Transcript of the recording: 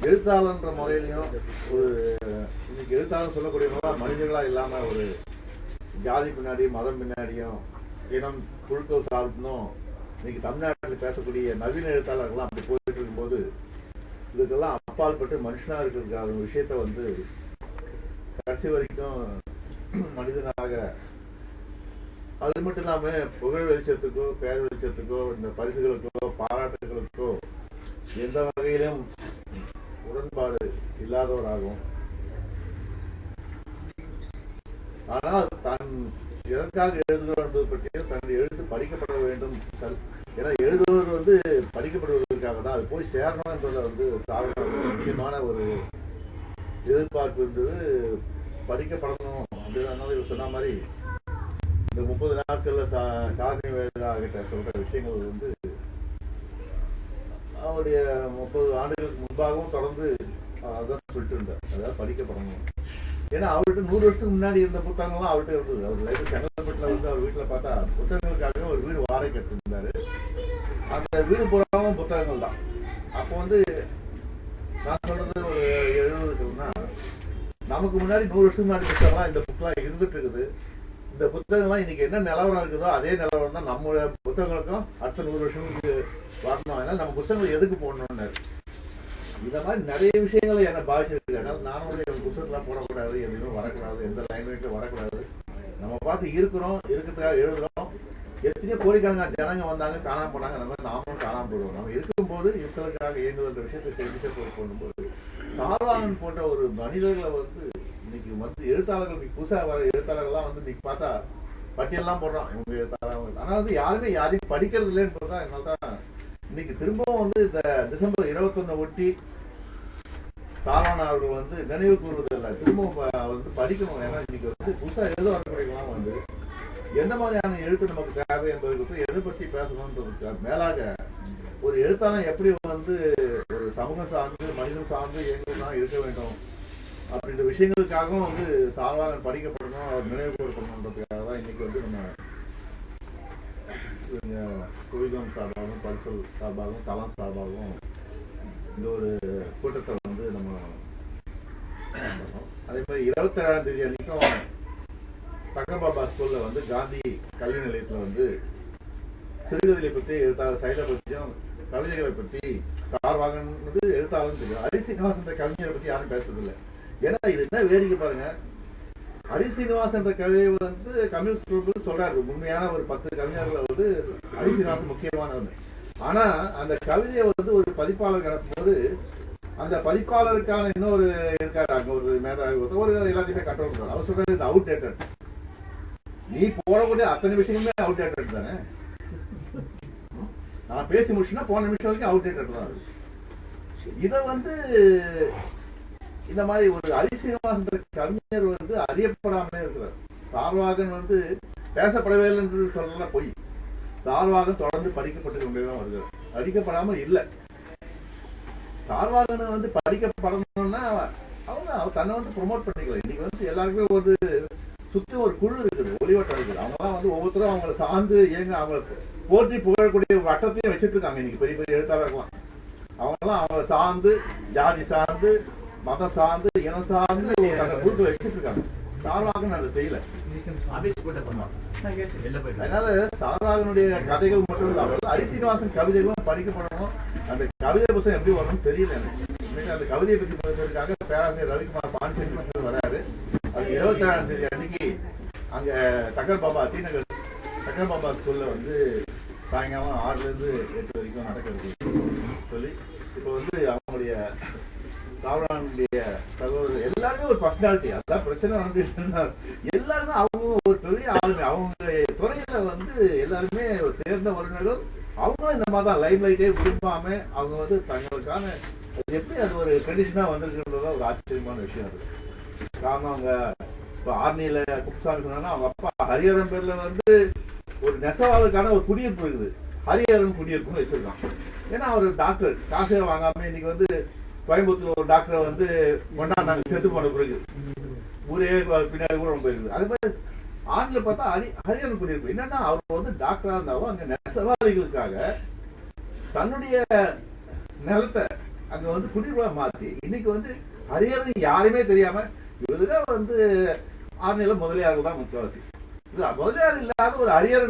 எழுத்தாளர்ன்ற முறையிலையும் ஒரு இன்னைக்கு எழுத்தாளர் சொல்லக்கூடியவங்களா மனிதர்களா இல்லாம ஒரு ஜாதி பின்னாடி மதம் பின்னாடியும் இனம் குழுக்கள் சார்ந்தும் இன்னைக்கு தமிழ்நாட்டில் பேசக்கூடிய நவீன எழுத்தாளர்கள்லாம் அப்படி போயிட்டு இருக்கும்போது இதுக்கெல்லாம் அப்பால் பட்டு மனுஷனாக இருக்கிறதுக்கான விஷயத்த வந்து கடைசி வரைக்கும் மனிதனாக அது மட்டும் இல்லாமல் புகழ் வெளிச்சத்துக்கோ பேர் வெளிச்சத்துக்கோ இந்த பரிசுகளுக்கோ பாராட்டுகளுக்கோ எந்த வகையிலும் உடன்பாடு இல்லாதவராகவும் ஆனால் தான் எதற்காக எழுதுகிறோம் என்பது பற்றியும் தன் எழுத்து படிக்கப்பட வேண்டும். ஏன்னா எழுதுவது வந்து படிக்கப்படுவதற்காக தான். அது போய் சேரணும் என்பதை வந்து முக்கியமான ஒரு எதிர்பார்ப்பு இருந்தது படிக்கப்படணும். அப்படின்றதுனால இவர் சொன்ன மாதிரி இந்த முப்பது நாட்களில் சா- சாதனை வேதாகிட்ட சொல்கிற விஷயங்கள் வந்து அவருடைய முப்பது ஆண்டுகளுக்கு முன்பாகவும் தொடர்ந்து அதான் சொல்லிட்டு இருந்தார். அதாவது படிக்கப்படணும் ஏன்னா அவர்கிட்ட நூறு வருஷத்துக்கு முன்னாடி இருந்த புத்தகங்கள்லாம் அவர்கிட்ட இருந்தது. அவர் லைஃப் செங்கல்பட்டுல வந்து அவர் வீட்டில் பார்த்தா புத்தகங்களுக்காக ஒரு வீடு வாடகை எடுத்திருந்தாரு அந்த வீடு பூராவும் புத்தகங்கள் தான். அப்போ வந்து நான் சொல்றது ஒரு எழுபதுக்குன்னா நமக்கு முன்னாடி நூறு வருஷத்துக்கு முன்னாடி புத்தகம்லாம் இந்த புக்கெலாம் இருந்துட்டு இருக்குது. இந்த புத்தகம்லாம் இன்னைக்கு என்ன நிலவரம் இருக்குதோ அதே நிலவரம் தான் நம்மளுடைய புத்தகங்களுக்கும் அடுத்த நூறு வருஷங்களுக்கு வரணும். அதனால நம்ம புத்தகங்கள் எதுக்கு போடணும்னு? இந்த மாதிரி நிறைய விஷயங்களை என்னை பாதிச்சிருக்கு. அதனால நானும் என் புத்தகத்தெல்லாம் போடக்கூடாது எதுவும் வரக்கூடாது எந்த லாங்குவேஜும் வரக்கூடாது. நம்ம பார்த்து இருக்கிறோம் இருக்கிறதுக்காக எழுதுறோம். எத்தனையோ கோடிக்கணக்கான ஜனங்க வந்தாங்க காணாம போனாங்க. அந்த மாதிரி நாமளும் காணாம போடுவோம் நம்ம இருக்கும்போது இருக்கிறதுக்காக இயங்குதல் விஷயத்தை தெரிவிக்க போகும்போது சால்வானன் போன்ற ஒரு மனிதர்களை வந்து இன்னைக்கு வந்து எழுத்தாளர்கள் இன்னைக்கு புதுசா வர எழுத்தாளர்கள்லாம் வந்து இன்னைக்கு பார்த்தா பட்டியல்லாம் போடுறான். இவங்க எழுத்தாளர்கள். ஆனால் வந்து யாருமே யாரையும் படிக்கிறது இல்லைன்னு தான் என்னால் தான் இன்னைக்கு திரும்பவும் வந்து இந்த டிசம்பர் இருபத்தொன்னு ஒட்டி சாலான அவர்கள் வந்து நினைவு கூறுவதில்லை திரும்பவும் வந்து படிக்கணும். ஏன்னா இன்னைக்கு வந்து புதுசா எழுத வரக்கூடியலாம் வந்து எந்த மாதிரியான எழுத்து நமக்கு தேவை என்பதற்கு எதை பற்றி பேசணும்ன்றதுக்கு மேலாக ஒரு எழுத்தாளன் எப்படி வந்து ஒரு சமூகம் சார்ந்து மனிதம் சார்ந்து எங்கெல்லாம் இருக்க வேண்டும்? அப்படின்ற விஷயங்களுக்காகவும் வந்து சால்வாகன் படிக்கப்படணும் அவர் நினைவு கூறப்படணுன்றதுக்காக தான் இன்னைக்கு வந்து நம்ம இவங்க சார்பாகவும் பல்சல் சார்பாகவும் தலம் சார்பாகவும் இந்த ஒரு கூட்டத்தை வந்து நம்ம அதே மாதிரி இருபத்தி ஏழாம் தேதி அன்னைக்கும் தங்கபாபா ஸ்கூல்ல வந்து காந்தி கல்வி நிலையத்துல வந்து சிறுகதைகளை பத்தி எழுத்தாளர் சைதை பற்றியும் கவிதைகளை பற்றி சார்வாகன் வந்து எழுத்தாளர்னு தெரியும் அரிசி சீனிவாசன் கவிஞரை பத்தி யாரும் பேசுறதில்லை. ஏன்னா இது என்ன வேடிக்கை பாருங்க. ஹரி சீனிவாசன் என்ற கவிதை வந்து கம்யூனிஸ்ட் குரூப் சொல்றாரு. உண்மையான ஒரு பத்து கவிஞர்களை வந்து ஹரி சீனிவாசன் முக்கியமானவங்க ஆனா அந்த கவிதையை வந்து ஒரு பதிப்பாளர் கிடக்கும்போது அந்த பதிப்பாளருக்கான இன்னொரு இருக்காரு அங்க ஒரு மேதாவி ஒரு எல்லாத்தையுமே கண்ட்ரோல் பண்றாரு. அவர் சொல்றாரு இது அவுட் டேட்டட் நீ போடக்கூடிய அத்தனை விஷயமே அவுட் டேட்டட் தானே? நான் பேசி முடிச்சுன்னா போன நிமிஷம் வரைக்கும் அவுட் டேட்டட் தான் இதை வந்து இந்த மாதிரி ஒரு அதிசயமாக கவிஞர் வந்து அறியப்படாமலே இருக்கிறார். சார்வாகன் வந்து பேசப்படவே இல்லை என்று சொல்லலாம் பொய். சார்வாகன் தொடர்ந்து படிக்கப்பட்டு கொண்டே தான் வருகிறார். படிக்கப்படாம இல்லை. சார்வாகனை வந்து படிக்கப்படணும்னா அவங்க அவர் தன்னை வந்து ப்ரொமோட் பண்ணிக்கலாம் இன்னைக்கு வந்து எல்லாருக்குமே ஒரு சுத்தி ஒரு குழு இருக்குது ஒளிவட்டம் இருக்குது அவங்கலாம் வந்து ஒவ்வொருத்தரும் அவங்கள சார்ந்து ஏங்க அவங்கள போற்றி புகழக்கூடிய வட்டத்தையும் வச்சுட்டு இருக்காங்க. இன்னைக்கு பெரிய பெரிய எழுத்தாளர்கள்லாம். அவங்களாம் அவங்கள சார்ந்து ஜாதி சார்ந்து மதம் சார்ந்து இனம் சார்ந்து குழுக்களை வச்சுட்டு இருக்காங்க சார்வாகன் அதை செய்யல. அதனால சாராகனுடைய கதைகள் மட்டும் இல்லாமல் அரிசீனிவாசன் கவிதைகளும் படிக்கப்படணும். அந்த கவிதை புத்தகம் எப்படி வரணும்னு தெரியல எனக்கு. அந்த கவிதையை பற்றி பேசுறதுக்காக பேராசிரியர் ரவிக்குமார் பாண்டியன் வராரு. அது இருபத்தி ஏழாம் தேதி அன்னைக்கு அங்க தக்கர் பாபா டி நகர் தக்கர் பாபா ஸ்கூல்ல வந்து சாயங்காலம் ஆறுல இருந்து எட்டு வரைக்கும் நடக்கிறது. சொல்லி இப்போ வந்து காவலானுடைய தகவல் எல்லாருமே ஒரு பர்சனாலிட்டி அதான் பிரச்சனை வந்து எல்லாருமே அவங்க ஒரு பெரிய ஆளுமை. அவங்க துறையில வந்து எல்லாருமே ஒரு தேர்ந்த வல்லுநர்கள். அவங்களும் இந்த மாதிரி தான் லைம் லைட்டே விரும்பாம அவங்க வந்து தங்களுக்கான அது எப்படி அது ஒரு ட்ரெடிஷனா வந்திருக்குன்றதா ஒரு ஆச்சரியமான விஷயம் அது. காரணம் அவங்க இப்போ ஆர்னியில குப்புசாமி சொன்னா அவங்க அப்பா ஹரிஹரன் பேர்ல வந்து ஒரு நெசவாளருக்கான ஒரு குடியிருப்பு இருக்குது. ஹரிஹரன் குடியிருப்புன்னு வச்சிருக்கான் ஏன்னா அவர் டாக்டர் காசே வாங்காம இன்னைக்கு வந்து கோயம்புத்தூர் ஒரு டாக்டரை வந்து கொண்டாடினாங்க செத்து போன பிறகு. ஊரே பின்னாடி கூட ரொம்ப அது மாதிரி ஆண்ல பார்த்தா ஹரி ஹரிஹரன் குடியிருப்பு. என்னன்னா அவர் வந்து டாக்டரா இருந்தாலும் அங்க நெசவாளிகளுக்காக தன்னுடைய நிலத்தை அங்க வந்து குடியிருப்பா மாத்தி இன்னைக்கு வந்து ஹரியர்னு யாருமே தெரியாம இவருதான் வந்து ஆறுநில முதலியார்கள் தான் முக்கியவாசி. முதலியார் இல்லாத ஒரு ஹரியர்